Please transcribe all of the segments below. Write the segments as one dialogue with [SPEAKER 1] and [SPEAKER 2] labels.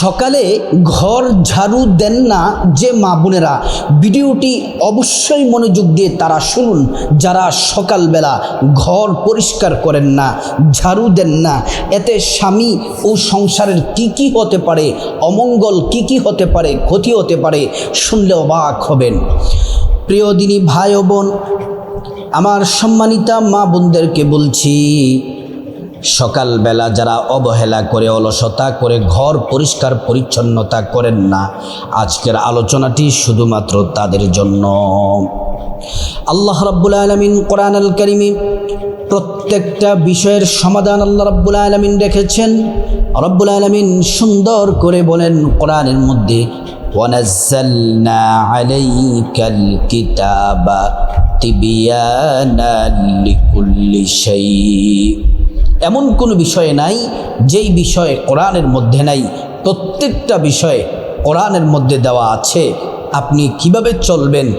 [SPEAKER 1] সকালে ঘর ঝাড়ু দেন না যে মা বোনেরা। ভিডিওটি অবশ্যই মনোযোগ দিয়ে তারা শুনুন। যারা সকালবেলা ঘর পরিষ্কার করেন না, ঝাড়ু দেন না, এতে স্বামী ও সংসারের কি কি হতে পারে, অমঙ্গল কি কি হতে পারে, ক্ষতি হতে পারে, শুনলে অবাক হবেন। প্রিয় দিনী ভাই বোন, আমার সম্মানিতা মা বোনদেরকে বলছি সকালবেলা যারা অবহেলা করে অলসতা করে ঘর পরিষ্কার পরিচ্ছন্নতা করেন না আজকের আলোচনাটি শুধুমাত্র তাদের জন্য আল্লাহ রাব্বুল আলমিন কোরআন আল করিমে প্রত্যেকটা বিষয়ের সমাধান আল্লাহ রাব্বুল আলমিন রেখেছেন রব্বুল আলমিন সুন্দর করে বলেন কোরআনের মধ্যে ونزلنا عليك الكتاب تبيانا لكل شيء এমন কোনো বিষয় নাই, যেই বিষয়ে কোরআনের মধ্যে নাই। প্রত্যেকটা বিষয়ে কোরআনের মধ্যে দেওয়া আছে। আপনি কীভাবে চলবেন,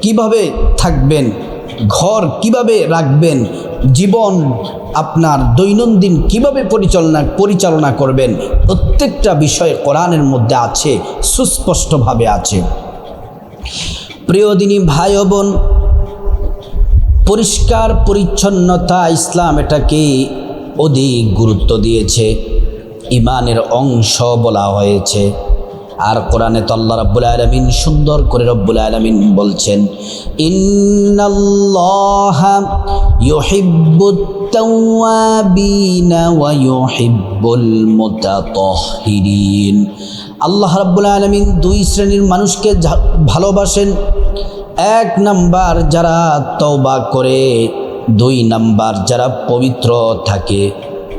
[SPEAKER 1] কীভাবে থাকবেন, ঘর কীভাবে রাখবেন, জীবন আপনার দৈনন্দিন কীভাবে পরিচালনা পরিচালনা করবেন, প্রত্যেকটা বিষয়ে কোরআনের মধ্যে আছে, সুস্পষ্টভাবে আছে। প্রিয় দিনী ভাই বোন, পরিষ্কার, পরিচ্ছন্নতা ইসলাম এটাকে অধিক গুরুত্ব দিয়েছে। ইমানের অংশ বলা হয়েছে। আর কোরআনে তো আল্লাহ রাব্বুল আলামিন সুন্দর করে রব্বুল আলামিন বলছেন, ইন্নাল্লাহা ইউহিব্বুত তাওয়াবিনা ওয়া ইউহিব্বুল মুতাতাহহিরিন আল্লাহ রাব্বুল আলামিন দুই শ্রেণির মানুষকে ভালোবাসেন। এক নাম্বার যারা তওবা করে দুই নাম্বার, যারা পবিত্র থাকে,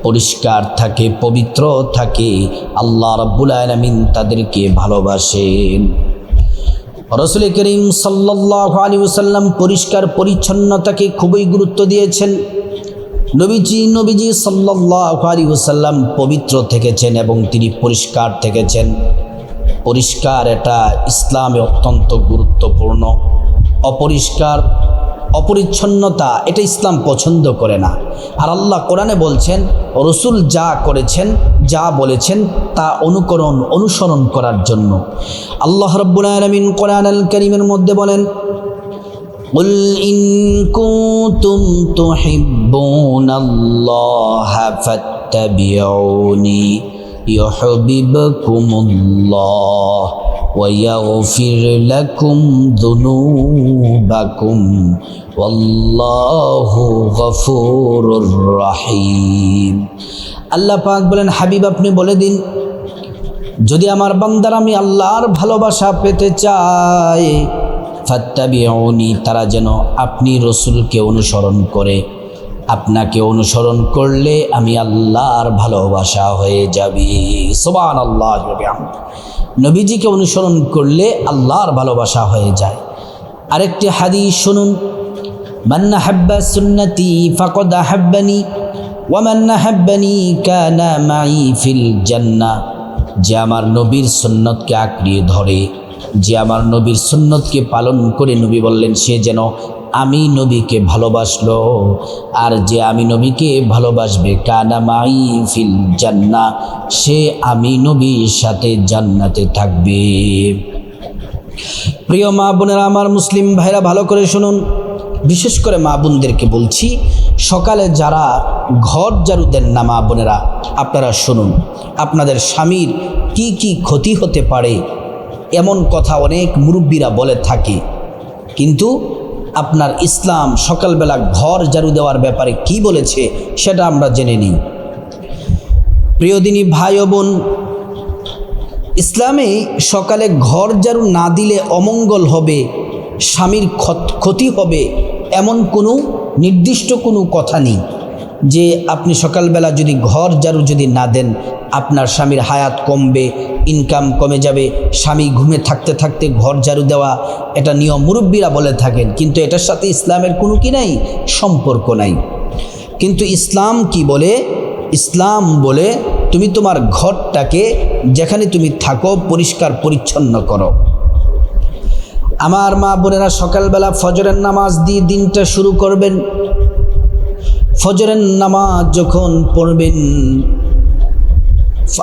[SPEAKER 1] পরিষ্কার থাকে, পবিত্র থাকে, আল্লাহ রাব্বুল আলামিন তাদেরকে ভালোবাসেন। রসুল করিম সাল্লাহ আলী সাল্লাম পরিষ্কার পরিচ্ছন্নতাকে খুবই গুরুত্ব দিয়েছেন। নবীজি নবীজি সাল্লাহ আলী সাল্লাম পবিত্র থেকেছেন এবং তিনি পরিষ্কার থেকেছেন। পরিষ্কার এটা ইসলামে অত্যন্ত গুরুত্বপূর্ণ। অপরিষ্কার অপরিচ্ছন্নতা এটা ইসলাম পছন্দ করে না আর আল্লাহ কোরআনে বলছেন রসুল যা করেছেন যা বলেছেন তা অনুকরণ অনুসরণ করার জন্য আল্লাহ রব্বুল আলমিন কোরআন আল করিমের মধ্যে বলেন قل إن كنتم تحبون الله فاتبعوني يحببكم الله ويغفر لكم ذنوبكم والله غفور رحيم আল্লাহ পাক বলেন হাবিব আপনি বলে দিন যদি আমার বান্দার আমি আল্লাহর ভালোবাসা পেতে চাই ফাত্তাবিউনি তারা যেন আপনি রসুলকে অনুসরণ করে আপনাকে অনুসরণ করলে আমি আল্লাহর ভালোবাসা হয়ে যাবি। সোবান আল্লাহ নবীজিকে অনুসরণ করলে আল্লাহর ভালোবাসা হয়ে যায়। আরেকটি হাদিস শুনুন। মান্না হাব্বা সুন্নতি ফাকদ হাব্বানি ওয়ামান্না হাব্বানি কানা মাই ফিল জান্না যে আমার নবীর সুন্নতকে আঁকড়িয়ে ধরে, যে আমার নবীর সুন্নতকে পালন করে নবী বললেন, সে যেন আমি নবীকে ভালোবাসলো, আর যে আমি নবীকে ভালোবাসবে, কানা মাই ফিল জান্না, সে আমি নবীর সাথে জান্নাতে থাকবে। প্রিয় মা বোনেরা, আমার মুসলিম ভাইরা, ভালো করে শুনুন। বিশেষ করে মা বোনদেরকে বলছি, সকালে যারা ঘর জারু দেন না মা বোনেরা, আপনারা শুনুন, আপনাদের স্বামীর কি কি ক্ষতি হতে পারে, এমন কথা অনেক মুরব্বীরা বলে থাকে। কিন্তু আপনার ইসলাম সকালবেলা ঘর জারু দেওয়ার ব্যাপারে কি বলেছে সেটা আমরা জেনে নিই। প্রিয়দিনী ভাই বোন, ইসলামে সকালে ঘর জারু না দিলে অমঙ্গল হবে, স্বামীর ক্ষতি হবে এমন কোনো নির্দিষ্ট কোনো কথা নেই। যে আপনি সকালবেলা যদি ঘর জারু যদি না দেন, আপনার স্বামীর হায়াত কমবে ইনকাম কমে যাবে, স্বামী ঘুমে থাকতে থাকতে ঘর ঝাড়ু দেওয়া, এটা নিয়ম মুরব্বীরা বলে থাকেন। কিন্তু এটার সাথে ইসলামের কোনো কি নাই? সম্পর্ক নাই। কিন্তু ইসলাম কি বলে? ইসলাম বলে তুমি তোমার ঘরটাকে যেখানে তুমি থাকো পরিষ্কার পরিচ্ছন্ন করো। আমার মা বোনেরা সকালবেলা ফজরের নামাজ দিয়ে দিনটা শুরু করবেন। ফজরের নামাজ যখন পড়বেন,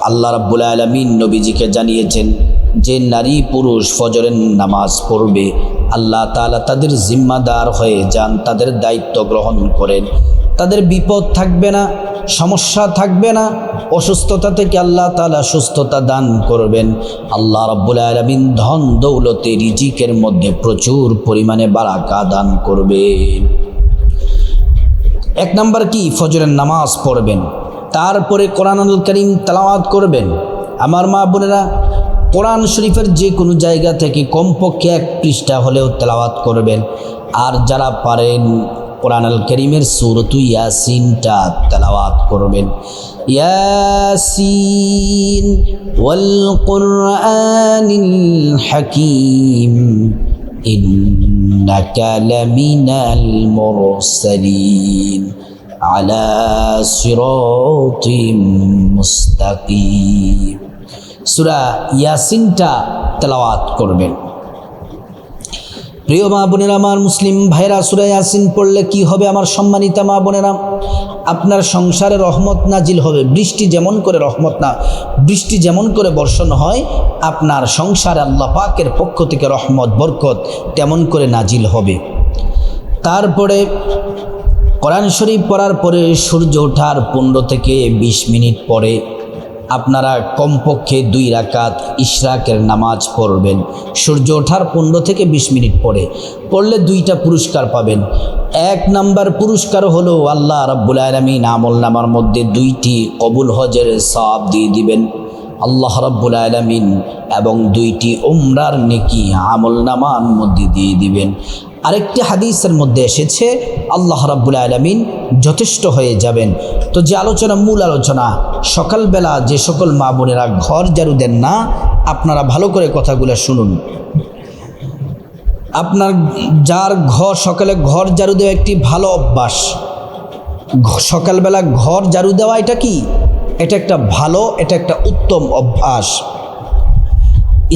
[SPEAKER 1] আল্লাহ রাব্বুল আলমিন নবীজিকে জানিয়েছেন যে নারী পুরুষ ফজরের নামাজ পড়বে, আল্লাহ তাআলা তাদের জিম্মাদার হয়ে যান, তাদের দায়িত্ব গ্রহণ করেন। তাদের বিপদ থাকবে না, সমস্যা থাকবে না, অসুস্থতা থেকে আল্লাহ তাআলা সুস্থতা দান করবেন। আল্লাহ রাব্বুল আলমিন ধন দৌলতে রিজিকের মধ্যে প্রচুর পরিমাণে বারাকা দান করবেন। এক নাম্বার কি? ফজরের নামাজ পড়বেন। তারপরে কোরআনুল করিম তালাওয়াত করবেন। আমার মা বোনেরা, কোরআন শরীফের যে কোনো জায়গা থেকে কমপক্ষে এক পৃষ্ঠা হলেও তেলাওয়াত করবেন। আর যারা পারেন কোরআনুল করিমের সুরতু ইয়াসিনটা তেলাওয়াত করবেন। ইয়াসিন ওয়াল কোরআনিল হাকিম। إنك لمن المرسلين على صراط مستقيم সুরা ইয়াসিনটা তেলাওয়াত করবেন প্রিয় মা বোনেরা আমার মুসলিম ভাইরা সুরা ইয়াসিন পড়লে কি হবে আমার সম্মানিতা মা বোনেরা? আপনার সংসারে রহমত নাজিল হবে। বৃষ্টি যেমন করে রহমত না, বৃষ্টি যেমন করে বর্ষণ হয়, আপনার সংসারে আল্লাহ পাকের পক্ষ থেকে রহমত, বরকত তেমন করে নাজিল হবে। তারপরে কোরআন শরীফ পড়ার পরে সূর্য ওঠার পনেরো থেকে ২০ মিনিট পরে আপনারা কমপক্ষে দুই রাকাত ইশরাকের নামাজ পড়বেন। সূর্য ওঠার পনেরো থেকে ২০ মিনিট পরে। পড়লে দুইটা পুরস্কার পাবেন। এক নাম্বার পুরস্কার হলো আল্লাহ রাব্বুল আলমিন আমল নামার মধ্যে দুইটি কবুল হজের সব দিয়ে দিবেন। আল্লাহ রাব্বুল আলমিন এবং দুইটি উমরার নেকি আমল নামার মধ্যে দিয়ে দিবেন। আরেকটি হাদিসের মধ্যে এসেছে, আল্লাহ রাব্বুল আলমিন যথেষ্ট হয়ে যাবেন। তো যে আলোচনা, মূল আলোচনা, সকালবেলা যে সকল মা বোনেরা ঘর জারু দেন না, আপনারা ভালো করে কথাগুলো শুনুন। আপনার যার ঘর, সকালে ঘর জারু দেওয়া একটি ভালো অভ্যাস। সকালবেলা ঘর জারু দেওয়া এটা কি? এটা একটা ভালো, এটা একটা উত্তম অভ্যাস।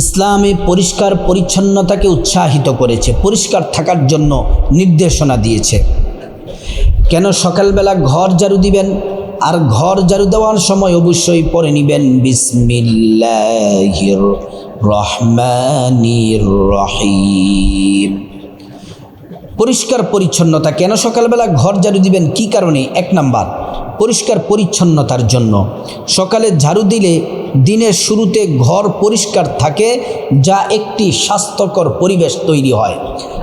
[SPEAKER 1] ইসলামে পরিষ্কার পরিচ্ছন্নতাকে উৎসাহিত করেছে, পরিষ্কার থাকার জন্য নির্দেশনা দিয়েছে। কেন সকালবেলা ঘর ঝাড়ু দিবেন? আর ঘর ঝাড়ু দেওয়ার সময় অবশ্যই পরে নিবেন, বিসমিল্লাহির রহমানির রহিম। পরিষ্কার পরিচ্ছন্নতা, কেন সকালবেলা ঘর ঝাড়ু দিবেন? কি কারণে? এক নাম্বার পরিষ্কার পরিচ্ছন্নতার জন্য। সকালে ঝাড়ু দিলে দিনের শুরুতে ঘর পরিষ্কার থাকে, যা একটি স্বাস্থ্যকর পরিবেশ তৈরি হয়।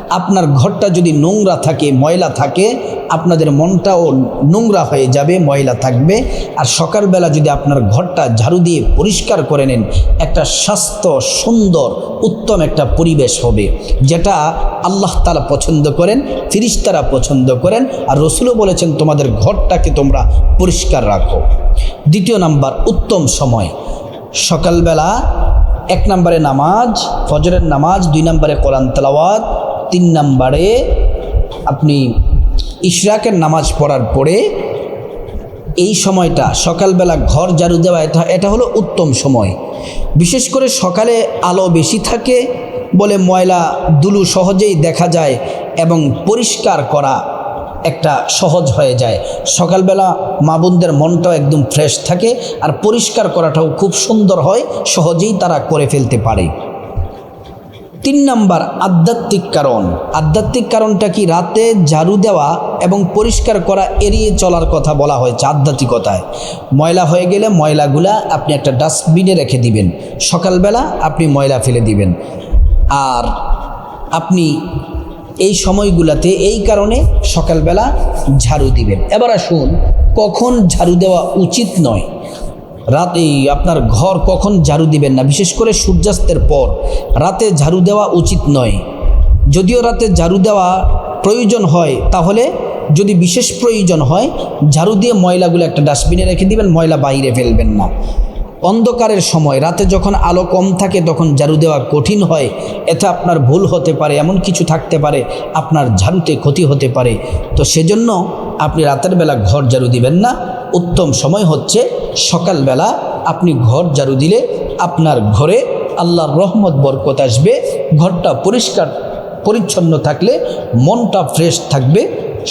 [SPEAKER 1] আপনার ঘরটা যদি নোংরা থাকে, ময়লা থাকে আপনাদের মনটাও নোংরা হয়ে যাবে, ময়লা থাকবে। আর সকালবেলা যদি আপনার ঘরটা ঝাড়ু দিয়ে পরিষ্কার করে নেন, একটা স্বাস্থ্য সুন্দর, উত্তম একটা পরিবেশ হবে, যেটা আল্লাহ তালা পছন্দ করেন, ফিরিস্তারা পছন্দ করেন। আর রসুলও বলেছেন, তোমাদের ঘরটাকে তোমরা পরিষ্কার রাখো। দ্বিতীয় নাম্বার, উত্তম সময়। সকালবেলা এক নম্বরে নামাজ, ফজরের নামাজ, দুই নম্বরে কোরআন তালাওয়াত, তিন নম্বরে আপনি ইশরাকের নামাজ পড়ার পরে এই সময়টা সকালবেলা ঘর ঝাড়ু দেওয়া, এটা এটা হলো উত্তম সময়। বিশেষ করে সকালে আলো বেশি থাকে বলে ময়লা দুলু সহজেই দেখা যায় এবং পরিষ্কার করা একটা সহজ হয়ে যায়। সকালবেলা মা বোনদের মনটাও একদম ফ্রেশ থাকে আর পরিষ্কার করাটাও খুব সুন্দর হয়, সহজেই তারা করে ফেলতে পারে। তিন নাম্বার আধ্যাত্মিক কারণ। আধ্যাত্মিক কারণটা কি? রাতে ঝাড়ু দেওয়া এবং পরিষ্কার করা এড়িয়ে চলার কথা বলা হয়েছে আধ্যাত্মিকতায়। ময়লা হয়ে গেলে ময়লাগুলা আপনি একটা ডাস্টবিনে রেখে দিবেন। সকালবেলা আপনি ময়লা ফেলে দিবেন। আর আপনি এই সময়গুলাতে এই কারণে সকালবেলা ঝাড়ু দিবেন। এবার আসুন, কখন ঝাড়ু দেওয়া উচিত নয়? রাত আপনার ঘর কখন ঝাড়ু দিবেন না? বিশেষ করে সূর্যাস্তের পর। রাতে ঝাড়ু দেওয়া উচিত নয়। যদিও রাতে ঝাড়ু দেওয়া প্রয়োজন হয়, তাহলে যদি বিশেষ প্রয়োজন হয়, ঝাড়ু দিয়ে ময়লাগুলো একটা ডাস্টবিনে রেখে দিবেন, ময়লা বাইরে ফেলবেন না। অন্ধকারের সময়, রাতে যখন আলো কম থাকে তখন ঝাড়ু দেওয়া কঠিন হয়। এতে আপনার ভুল হতে পারে, এমন কিছু থাকতে পারে, আপনার ঝাড়ুতে ক্ষতি হতে পারে। তো সেজন্য আপনি রাতের বেলা ঘর ঝাড়ু দিবেন না। উত্তম সময় হচ্ছে সকালবেলা আপনি ঘর ঝাড়ু দিলে আপনার ঘরে আল্লাহর রহমত, বরকত আসবে। ঘরটা পরিষ্কার, পরিচ্ছন্ন থাকলে মনটা ফ্রেশ থাকবে।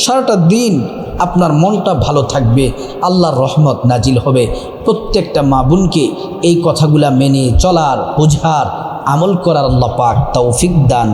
[SPEAKER 1] সারাটা দিন আপনার মনটা ভালো থাকবে, আল্লাহর রহমত নাজিল হবে। প্রত্যেকটা মা বোনকে এই কথাগুলা মেনে চলার, বোঝার, আমল করার আল্লাহ পাক তৌফিক দান।